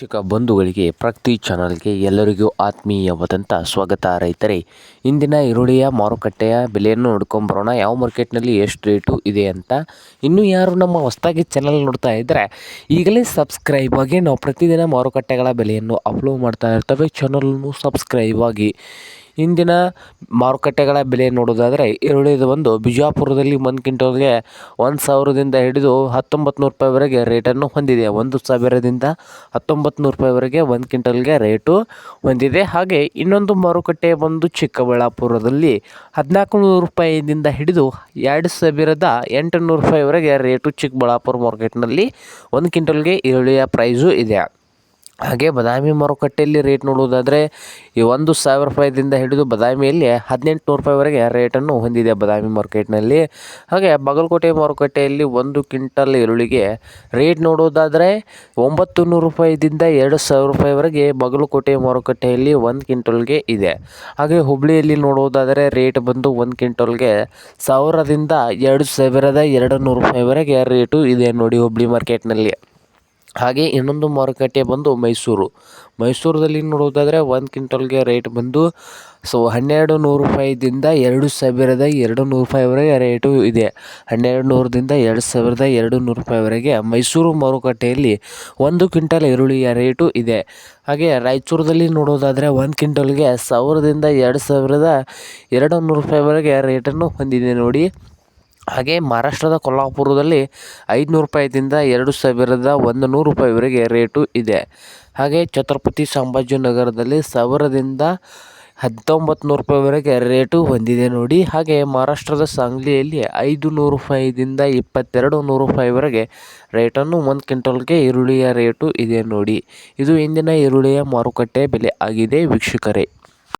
ಚಿಕ್ಕ ಬಂಧುಗಳಿಗೆ ಪ್ರಗತಿ ಚಾನಲ್ಗೆ ಎಲ್ಲರಿಗೂ ಆತ್ಮೀಯವಾದಂಥ ಸ್ವಾಗತ. ರೈತರೇ, ಇಂದಿನ ಈರುಳ್ಳಿಯ ಮಾರುಕಟ್ಟೆಯ ಬೆಲೆಯನ್ನು ನೋಡ್ಕೊಂಬರೋಣ. ಯಾವ ಮಾರ್ಕೆಟ್ನಲ್ಲಿ ಎಷ್ಟು ರೇಟು ಇದೆ ಅಂತ ಇನ್ನೂ ಯಾರು ನಮ್ಮ ಹೊಸದಾಗಿ ಚಾನಲ್ ನೋಡ್ತಾ ಇದ್ದರೆ ಈಗಲೇ ಸಬ್ಸ್ಕ್ರೈಬ್ ಆಗಿ ನಾವು ಪ್ರತಿದಿನ ಮಾರುಕಟ್ಟೆಗಳ ಬೆಲೆಯನ್ನು ಅಪ್ಲೋಡ್ ಮಾಡ್ತಾ ಇರ್ತೇವೆ. ಚಾನಲನ್ನು ಸಬ್ಸ್ಕ್ರೈಬ್ ಆಗಿ ಇಂದಿನ ಮಾರುಕಟ್ಟೆಗಳ ಬೆಲೆ ನೋಡೋದಾದರೆ ಈರುಳ್ಳಿದು ಒಂದು ಬಿಜಾಪುರದಲ್ಲಿ ಒಂದು ಕ್ವಿಂಟಲ್ಗೆ ಒಂದು ಸಾವಿರದಿಂದ ಹಿಡಿದು ಹತ್ತೊಂಬತ್ತು ನೂರು ರೂಪಾಯಿವರೆಗೆ ರೇಟನ್ನು ಹೊಂದಿದೆ. ಒಂದು ಸಾವಿರದಿಂದ ಹತ್ತೊಂಬತ್ತು ನೂರು ರೂಪಾಯಿವರೆಗೆ ಒಂದು ಕ್ವಿಂಟಲ್ಗೆ ರೇಟು ಹೊಂದಿದೆ. ಹಾಗೆ ಇನ್ನೊಂದು ಮಾರುಕಟ್ಟೆ ಬಂದು ಚಿಕ್ಕಬಳ್ಳಾಪುರದಲ್ಲಿ ಹದಿನಾಲ್ಕು ನೂರು ರೂಪಾಯಿಯಿಂದ ಹಿಡಿದು ಎರಡು ಸಾವಿರದ ಎಂಟುನೂರು ರೂಪಾಯಿವರೆಗೆ ರೇಟು ಚಿಕ್ಕಬಳ್ಳಾಪುರ ಮಾರ್ಕೆಟ್ನಲ್ಲಿ ಒಂದು ಕ್ವಿಂಟಲ್ಗೆ ಈರುಳ್ಳಿಯ ಪ್ರೈಸು ಇದೆ. ಹಾಗೆ ಬದಾಮಿ ಮಾರುಕಟ್ಟೆಯಲ್ಲಿ ರೇಟ್ ನೋಡುವುದಾದರೆ ಈ ಒಂದು ಸಾವಿರ ರೂಪಾಯಿದಿಂದ ಹಿಡಿದು ಬದಾಮಿಯಲ್ಲಿ ಹದಿನೆಂಟು ನೂರು ರೂಪಾಯಿವರೆಗೆ ರೇಟನ್ನು ಹೊಂದಿದೆ ಬದಾಮಿ ಮಾರ್ಕೆಟ್ನಲ್ಲಿ ಹಾಗೆ ಬಾಗಲಕೋಟೆ ಮಾರುಕಟ್ಟೆಯಲ್ಲಿ ಒಂದು ಕ್ವಿಂಟಲ್ ಈರುಳ್ಳಿಗೆ ರೇಟ್ ನೋಡುವುದಾದರೆ ಒಂಬತ್ತು ನೂರು ರೂಪಾಯಿದಿಂದ ಎರಡು ಸಾವಿರ ರೂಪಾಯಿವರೆಗೆ ಬಾಗಲಕೋಟೆ ಮಾರುಕಟ್ಟೆಯಲ್ಲಿ ಒಂದು ಕ್ವಿಂಟಲ್ಗೆ ಇದೆ. ಹಾಗೆ ಹುಬ್ಬಳ್ಳಿಯಲ್ಲಿ ನೋಡುವುದಾದರೆ ರೇಟ್ ಬಂದು ಒಂದು ಕ್ವಿಂಟಲ್ಗೆ ಸಾವಿರದಿಂದ ಎರಡು ಸಾವಿರದ ಎರಡು ನೂರು ರೂಪಾಯಿವರೆಗೆ ರೇಟು ಇದೆ ನೋಡಿ ಹುಬ್ಬಳ್ಳಿ ಮಾರ್ಕೆಟ್ನಲ್ಲಿ. ಹಾಗೆ ಇನ್ನೊಂದು ಮಾರುಕಟ್ಟೆ ಬಂದು ಮೈಸೂರು. ಮೈಸೂರಲ್ಲಿ ನೋಡೋದಾದರೆ ಒಂದು ಕ್ವಿಂಟಲ್ಗೆ ರೇಟ್ ಬಂದು ಸೊ ಹನ್ನೆರಡು ನೂರು ರೂಪಾಯಿದಿಂದ ಎರಡು ಸಾವಿರದ ಎರಡು ನೂರು ರೂಪಾಯಿವರೆಗೆ ರೇಟು ಇದೆ. ಹನ್ನೆರಡು ನೂರರಿಂದ ಎರಡು ಸಾವಿರದ ಎರಡು ನೂರು ರೂಪಾಯಿವರೆಗೆ ಮೈಸೂರು ಮಾರುಕಟ್ಟೆಯಲ್ಲಿ ಒಂದು ಕ್ವಿಂಟಲ್ ಈರುಳ್ಳಿಯ ರೇಟು ಇದೆ. ಹಾಗೆ ರಾಯಚೂರದಲ್ಲಿ ನೋಡೋದಾದರೆ ಒಂದು ಕ್ವಿಂಟಲ್ಗೆ ಸಾವಿರದಿಂದ ಎರಡು ಸಾವಿರದ ಎರಡು ನೂರು ರೂಪಾಯಿವರೆಗೆ ರೇಟನ್ನು ಹೊಂದಿದೆ ನೋಡಿ. ಹಾಗೆ ಮಹಾರಾಷ್ಟ್ರದ ಕೊಲ್ಹಾಪುರದಲ್ಲಿ ಐದುನೂರು ರೂಪಾಯಿದಿಂದ ಎರಡು ಸಾವಿರದ ಒಂದು ನೂರು ರೂಪಾಯಿವರೆಗೆ ರೇಟು ಇದೆ. ಹಾಗೆ ಛತ್ರಪತಿ ಸಂಭಾಜಿನಗರದಲ್ಲಿ ಸಾವಿರದಿಂದ ಹತ್ತೊಂಬತ್ತು ನೂರು ರೂಪಾಯಿವರೆಗೆ ರೇಟು ಹೊಂದಿದೆ ನೋಡಿ. ಹಾಗೆ ಮಹಾರಾಷ್ಟ್ರದ ಸಾಂಗ್ಲಿಯಲ್ಲಿ ಐದು ನೂರು ರೂಪಾಯಿದಿಂದ ಇಪ್ಪತ್ತೆರಡು ನೂರು ರೂಪಾಯಿವರೆಗೆ ರೇಟನ್ನು ಒಂದು ಕ್ವಿಂಟಲ್ಗೆ ಈರುಳ್ಳಿಯ ರೇಟು ಇದೆ ನೋಡಿ. ಇದು ಇಂದಿನ ಈರುಳ್ಳಿಯ ಮಾರುಕಟ್ಟೆ ಬೆಲೆ ಆಗಿದೆ. ವೀಕ್ಷಕರೇ.